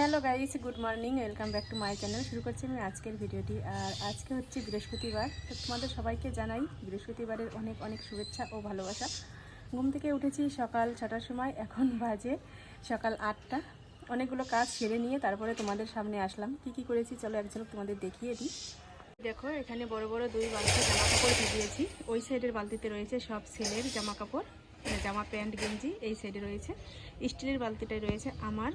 Hello guys, good morning, welcome back to my channel. শুরু করছি আমি আজকের ভিডিওটি। আর আজকে হচ্ছে বৃহস্পতিবার। তো তোমাদের সবাইকে জানাই বৃহস্পতিবারের অনেক অনেক শুভেচ্ছা ও ভালোবাসা। ঘুম থেকে উঠেছি সকাল ছটার সময়, এখন বাজে সকাল আটটা। অনেকগুলো কাজ সেরে নিয়ে তারপরে তোমাদের সামনে আসলাম। কি কি করেছি চলো একজন তোমাদের দেখিয়ে দিই। দেখো, এখানে বড় বড় দুই বালতি জামা কাপড় ভিজিয়েছি। ওই সাইডের বালতিতে রয়েছে সব ছেলের জামা কাপড় জামা প্যান্ট গেঞ্জি, এই সাইডে রয়েছে। স্টিলের বালতিটায় রয়েছে আমার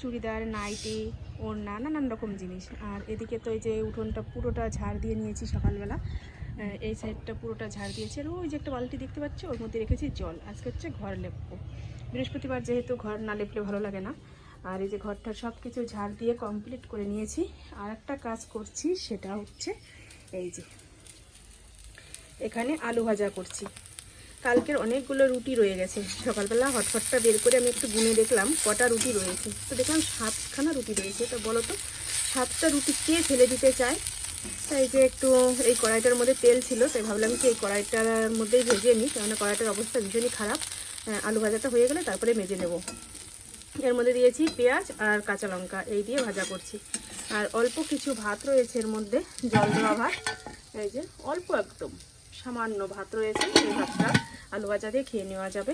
চুড়িদার, নাইটি, ওড়না, নানান রকম জিনিস। আর এদিকে তো এই যে উঠোনটা পুরোটা ঝাড় দিয়ে নিয়েছি সকালবেলা। এই সাইডটা পুরোটা ঝাড় দিয়েছি। আর ওই যে একটা বালতি দেখতে পাচ্ছ? ওর মধ্যে রেখেছি জল। আজকে হচ্ছে ঘর লেপবো। বৃহস্পতিবার যেহেতু ঘর না লেপলে ভালো লাগে না। আর এই যে ঘরটা সব কিছু ঝাড় দিয়ে কমপ্লিট করে নিয়েছি। আর একটা কাজ করছি, সেটা হচ্ছে এই যে, এখানে আলু ভাজা করছি। কালকের অনেকগুলো রুটি রয়ে গেছে। সকালবেলা হটফটটা বের করে আমি একটু গুনে দেখলাম, কটা রুটি রয়েছে। তো দেখলাম সাতখানা রুটি রয়েছে। তো বলো তো, সাতটা রুটি কে ফেলে দিতে চায়? তাই যে একটু এই কড়াইটার মধ্যে তেল ছিল, তাই ভাবলাম কি এই কড়াইটার মধ্যেই ভেজে নিই, কেননা কড়াইটার অবস্থা ভীষণই খারাপ। আলু ভাজাটা হয়ে গেলে তারপরে মেজে নেব। এর মধ্যে দিয়েছি পেঁয়াজ আর কাঁচা লঙ্কা, এই দিয়ে ভাজা করছি। আর অল্প কিছু ভাত রয়েছে এর মধ্যে, জল দেওয়া ভাত। এই যে অল্প একদম সামান্য ভাত রয়েছে এই ভাতটা। আলু ভাজা দিয়ে খেয়ে নেওয়া যাবে।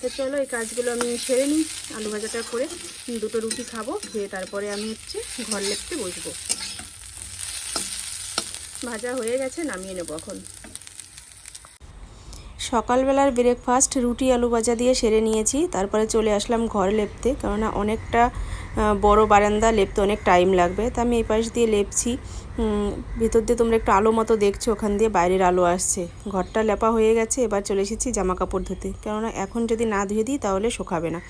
তো চলো এই কাজগুলো আমি সেরে নিই। আলু ভাজাটা করে দুটো রুটি খাব, খেয়ে তারপরে আমি হচ্ছে ঘর লেপতে বসবো। ভাজা হয়ে গেছে, নামিয়ে নেব এখন। সকালবেলার ব্রেকফাস্ট রুটি, আলু ভাজা দিয়ে সেরে নিয়েছি। তারপরে চলে আসলাম ঘর লেপতে, কেননা অনেকটা বড় বারান্দা লেপতে অনেক টাইম লাগবে। তা আমি এই পাশ দিয়ে লেপছি। ভিতর দিয়ে তোমরা একটু আলো মতো দেখছ, ওখান দিয়ে বাইরের আলো আসছে। ঘরটা লেপা হয়ে গেছে, এবার চলে এসেছি জামা কাপড় ধুতে। কেননা এখন যদি না ধুয়ে দিই, তাহলে শুকাবে না।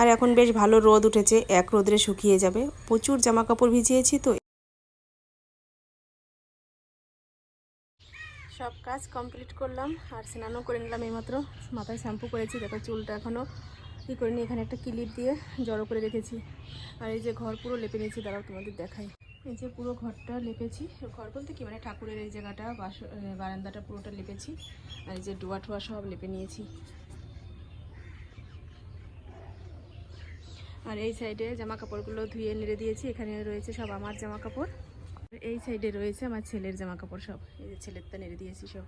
আর এখন বেশ ভালো রোদ উঠেছে, এক রোদরে শুকিয়ে যাবে। প্রচুর জামা কাপড় ভিজিয়েছি তো সব কাজ কমপ্লিট করলাম আর স্নানও করে নিলাম এইমাত্র। মাথায় শ্যাম্পু করেছি, দেখো চুলটা এখনও কী করিনি, এখানে একটা ক্লিপ দিয়ে জড়ো করে রেখেছি। আর এই যে ঘর পুরো লেপে নিয়েছি, দাঁড়াও তোমাদের দেখাই। এই যে পুরো ঘরটা লেপেছি, ঘর বলতে কি মানে ঠাকুরের এই জায়গাটা, বাস বারান্দাটা পুরোটা লেপেছি, আর এই যে ডোয়া টুয়া সব লেপে নিয়েছি। আর এই সাইডে জামা কাপড়গুলো ধুয়ে নেড়ে দিয়েছি, এখানে রয়েছে সব আমার জামা কাপড়। এই সাইডে রয়েছে আমার ছেলের জামা কাপড় সব। এই যে ছেলের ছেলেরটা নেড়ে দিয়েছি সব।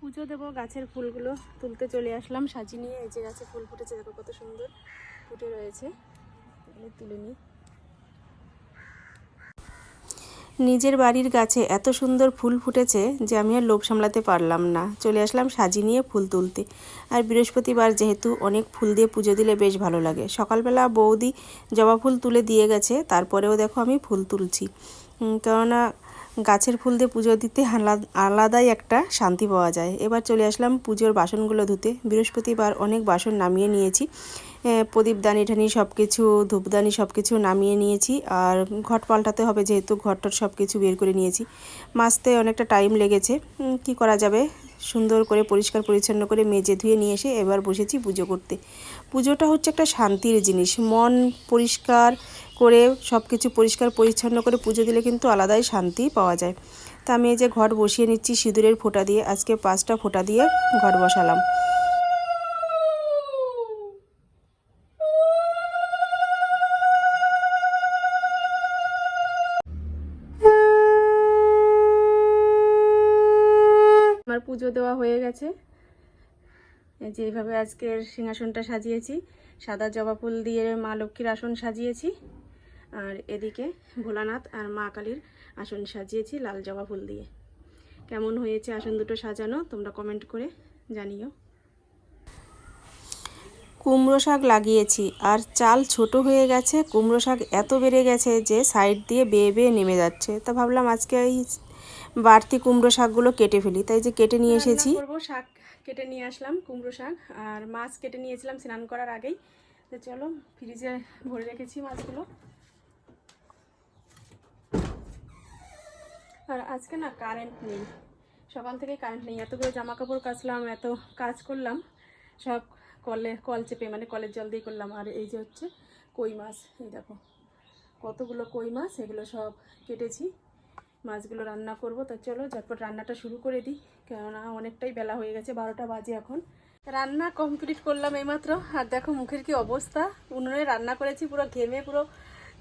পুজো দেবো গাছের ফুলগুলো। তুলতে চলে আসলাম সাজিয়ে নিয়ে। এই যে গাছে ফুল ফুটেছে, দেখো কত সুন্দর ফুটে রয়েছে। এগুলো তুলে নিই। নিজের বাড়ির গাছে এত সুন্দর ফুল ফুটেছে যে আমি আর লোভ সামলাতে পারলাম না। চলে আসলাম সাজিয়ে নিয়ে ফুল তুলতে। আর বৃহস্পতিবার যেহেতু অনেক ফুল দিয়ে পুজো দিলে বেশ ভালো লাগে। সকালবেলা বৌদি জবা ফুল তুলে দিয়ে গেছে, তারপরেও দেখো আমি ফুল তুলছি। কেননা গাছের ফুল দিয়ে পুজো দিতে আলাদাই একটা শান্তি পাওয়া যায়। এবার চলে আসলাম পুজোর বাসনগুলো ধুতে। বৃহস্পতিবার অনেক বাসন নামিয়ে নিয়েছি। প্রদীপদানি ঠানি সব কিছু ধূপদানি সব কিছু নামিয়ে নিয়েছি। আর ঘট পাল্টাতে হবে যেহেতু ঘরটর সব কিছু বের করে নিয়েছি। মাজতে অনেকটা টাইম লেগেছে। কি করা যাবে? সুন্দর করে পরিষ্কার পরিচ্ছন্ন করে মেজে ধুয়ে নিয়ে এসে এবার বসেছি পুজো করতে। পুজোটা হচ্ছে একটা শান্তির জিনিস। মন পরিষ্কার করে সব কিছু পরিষ্কার, পরিচ্ছন্ন করে পুজো দিলে কিন্তু আলাদাই শান্তি পাওয়া যায়। তা আমি এই যে ঘট বসিয়ে নিচ্ছি সিঁদুরের ফোঁটা দিয়ে, আজকে পাঁচটা ফোঁটা দিয়ে ঘট বসালাম। আমার পুজো দেওয়া হয়ে গেছে। এই যে এইভাবে আজকের সিংহাসনটা সাজিয়েছি। সাদা জবা ফুল দিয়ে মা লক্ষ্মীর আসন সাজিয়েছি। আর এদিকে ভোলানাথ আর মা কালীর আসন সাজিয়েছি লাল জবা ফুল দিয়ে। কেমন হয়েছে আসন দুটো সাজানো? তোমরা কমেন্ট করে জানিও। কুমড়ো শাক লাগিয়েছি আর চাল ছোট হয়ে গেছে কুমড়ো শাক এত বেড়ে গেছে যে সাইড দিয়ে বেয়ে বেয়ে নেমে যাচ্ছে। তা ভাবলাম আজকে এই বাড়তি কুমড়ো শাকগুলো কেটে ফেলি তাই যে কেটে নিয়ে এসেছি। করব শাক কেটে নিয়ে আসলাম কুমড়ো শাক আর মাছ কেটে নিয়েছিলাম স্নান করার আগেই। তো চলো ফ্রিজে ভরে রেখেছি মাছগুলো। আর আজকে না কারেন্ট নেই। সকাল থেকে কারেন্ট নেই। এতগুলো জামা কাপড় কাচলাম, এত কাজ করলাম, সব কলে, কল চেপে মানে কলের জল দিয়ে করলাম। আর এই যে হচ্ছে কই মাছ, এই দেখো, কতগুলো কই মাছ, এগুলো সব কেটেছি। মাছগুলো রান্না করব। তো চলো, ঝটপট রান্নাটা শুরু করে দিই। কেননা অনেকটাই বেলা হয়ে গেছে, বারোটা বাজে এখন। রান্না কমপ্লিট করলাম এইমাত্র। আর দেখো মুখের কি অবস্থা। উনুনে রান্না করেছি, পুরো ঘেমে পুরো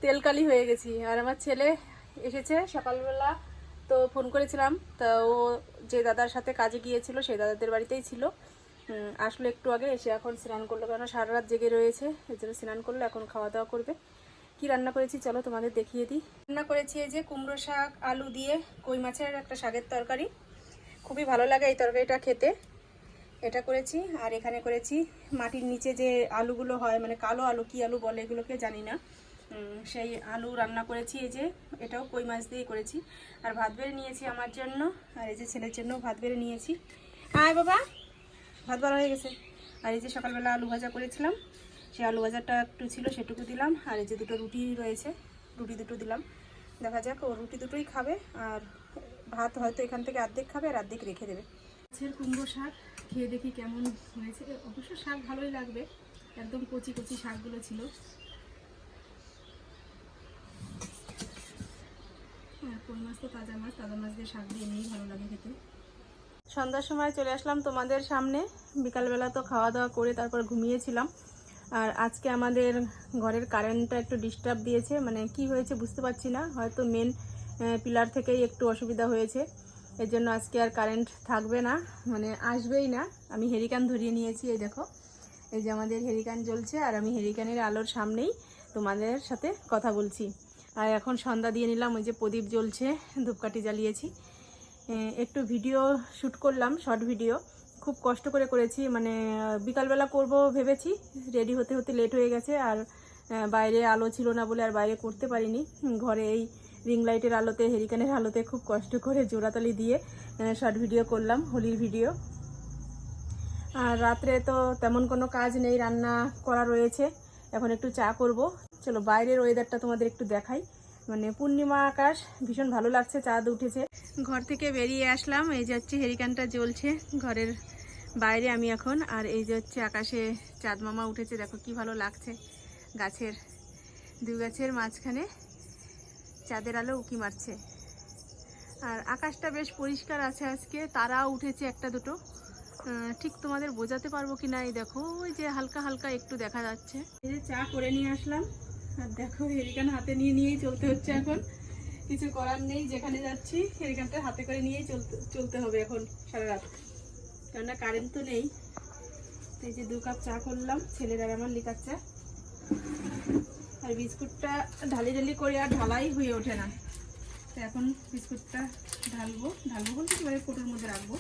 তেলকালি হয়ে গেছি। আর আমার ছেলে এসেছে সকালবেলা তো ফোন করেছিলাম। তা ও যে দাদার সাথে কাজে গিয়েছিল, সেই দাদাদের বাড়িতেই ছিল। আসলো একটু আগে, এসে এখন স্নান করল। কারণ সারা রাত জেগে রয়েছে, এই জন্য স্নান করল, এখন খাওয়া দাওয়া করবে। কি রান্না করেছি চলো তোমাদের দেখিয়ে দিই। রান্না করেছি এই যে কুমড়ো শাক, আলু দিয়ে কই মাছের একটা শাকের তরকারি। খুবই ভালো লাগে এই তরকারিটা খেতে। এটা করেছি, আর এখানে করেছি মাটির নিচে যে আলুগুলো হয় মানে কালো আলু, কি আলু বলে এগুলোকে জানি না। সেই আলু রান্না করেছি, এই যে এটাও কই মাছ দিয়ে করেছি। আর ভাত বেড়ে নিয়েছি আমার জন্য, আর এই যে ছেলের জন্য ভাত বেড়ে নিয়েছি। হ্যাঁ বাবা, ভাত ভালো হয়ে গেছে। আর এই যে সকালবেলা আলু ভাজা করেছিলাম, সেই আলু ভাজাটা একটু ছিল, সেটুকু দিলাম। আর এই যে দুটো রুটি রয়েছে, রুটি দুটো দিলাম। দেখা যাক, ও রুটি দুটোই খাবে, আর ভাত হয়তো এখান থেকে অর্ধেক খাবে আর অর্ধেক রেখে দেবে। গাছের কুমড়ো শাক, খেয়ে দেখি কেমন হয়েছে। অবশ্য শাক ভালোই লাগবে, একদম কচি কচি শাকগুলো ছিল। খেতে। সন্ধ্যার সময় চলে আসলাম তোমাদের সামনে। বিকালবেলা তো খাওয়া দাওয়া করে তারপর ঘুমিয়েছিলাম। আর আজকে আমাদের ঘরের কারেন্টটা একটু ডিস্টার্ব দিয়েছে। মানে কি হয়েছে বুঝতে পারছি না। হয়তো মেন পিলার থেকেই একটু অসুবিধা হয়েছে। এর জন্য আজকে আর কারেন্ট থাকবে না। মানে আসবেই না। আমি হেরিকান ধরিয়ে নিয়েছি, এই দেখো। এই যে আমাদের হেরিকান জ্বলছে, আর আমি হেরিকানের আলোর সামনেই তোমাদের সাথে কথা বলছি। আর এখন সন্ধ্যা দিয়ে নিলাম, ওই যে প্রদীপ জ্বলছে, ধূপকাঠি জ্বালিয়েছি। একটু ভিডিও শ্যুট করলাম, শর্ট ভিডিও। খুব কষ্ট করে করেছি মানে বিকালবেলা করব ভেবেছি, রেডি হতে হতে লেট হয়ে গেছে, আর বাইরে আলো ছিল না বলে আর বাইরে করতে পারিনি। ঘরে এই রিং লাইটের আলোতে, হেরিকানের আলোতে খুব কষ্ট করে জোড়াতালি দিয়ে শর্ট ভিডিও করলাম, হোলির ভিডিও। আর রাত্রে তো তেমন কোনো কাজ নেই, রান্না করা রয়েছে, এখন একটু চা করব। চলো বাইরের ওয়েদারটা তোমাদের একটু দেখাই। মানে পূর্ণিমা আকাশ, ভীষণ ভালো লাগছে, চাঁদ উঠেছে। ঘর থেকে বেরিয়ে আসলাম, এই যে হচ্ছে হেরিকানটা জ্বলছে, ঘরের বাইরে আমি এখন, আর এই যে হচ্ছে আকাশে চাঁদ মামা উঠেছে, দেখো কি ভালো লাগছে। গাছের দু গাছের মাঝখানে চাঁদের আলো উকি মারছে। আর আকাশটা বেশ পরিষ্কার আছে আজকে, তারাও উঠেছে একটা দুটো। ঠিক তোমাদের বোঝাতে পারব কি না এই দেখো, ওই যে হালকা হালকা একটু দেখা যাচ্ছে। এই যে চা করে নিয়ে আসলাম। আর দেখো হেরিকান হাতে নিয়ে নিয়েই চলতে হচ্ছে এখন। কিছু করার নেই, যেখানে যাচ্ছি হেরিকানটা হাতে করে নিয়েই চলতে চলতে হবে এখন সারা রাত। কেননা কারেন্ট তো নেই। এই যে দু কাপ চা করলাম, ছেলের আর আমার লিকার চা। আর বিস্কুটটা ঢালি ঢালি করে আর ঢালাই হয়ে ওঠে না। তো এখন বিস্কুটটা ঢালবো। ঢালবো বলতে এবারে কোটোর মধ্যে রাখব।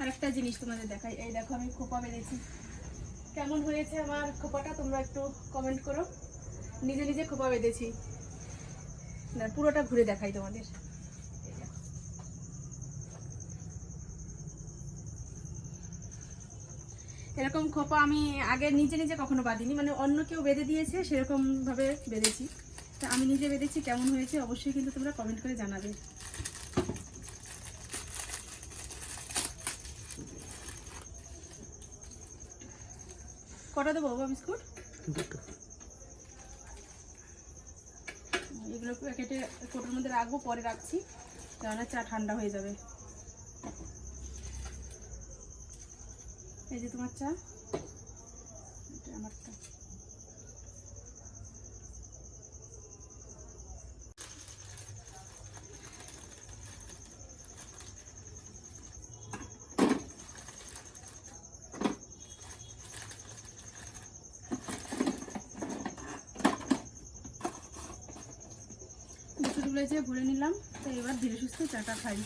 আর একটা জিনিস তোমাদের দেখাই। এই দেখো, আমি খোপা বেঁধেছি। কেমন হয়েছে আমার খোপাটা তোমরা একটু কমেন্ট করো। নিজে নিজে খোপা বেঁধেছি। না, পুরোটা ঘুরে দেখাই তোমাদের। এরকম খোপা আমি আগে নিজে নিজে কখনো বাঁধিনি মানে অন্য কেউ বেঁধে দিয়েছে সেরকম ভাবে বেঁধেছি। তা আমি নিজে বেঁধেছি, কেমন হয়েছে অবশ্যই কিন্তু তোমরা কমেন্ট করে জানাবে। কটা দেবো বাবা বিস্কুট? এগুলো প্যাকেটে কোটোর মধ্যে রাখব পরে রাখছি। তাহলে চা ঠান্ডা হয়ে যাবে। এই যে তোমার চা। যে ভরে নিলাম, তো এবার ধীরে সুস্থে চাটা খাই।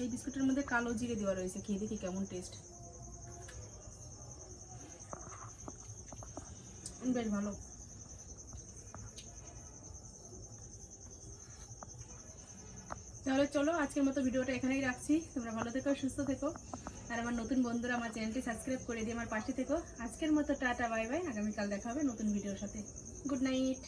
এই বিস্কুটের মধ্যে কালো জিরে দেওয়া রয়েছে, খেয়ে দেখি কেমন টেস্ট বেশ ভালো। তাহলে চলো, আজকের মতো ভিডিওটা এখানেই রাখছি। তোমরা ভালো থেকো, সুস্থ থেকো। আর আমার নতুন বন্ধুরা আমার চ্যানেলটি সাবস্ক্রাইব করে দিয়ে আমার পাশে থেকো। আজকের মতো টাটা, বাই বাই। আগামীকাল দেখা হবে নতুন ভিডিওর সাথে। Good night.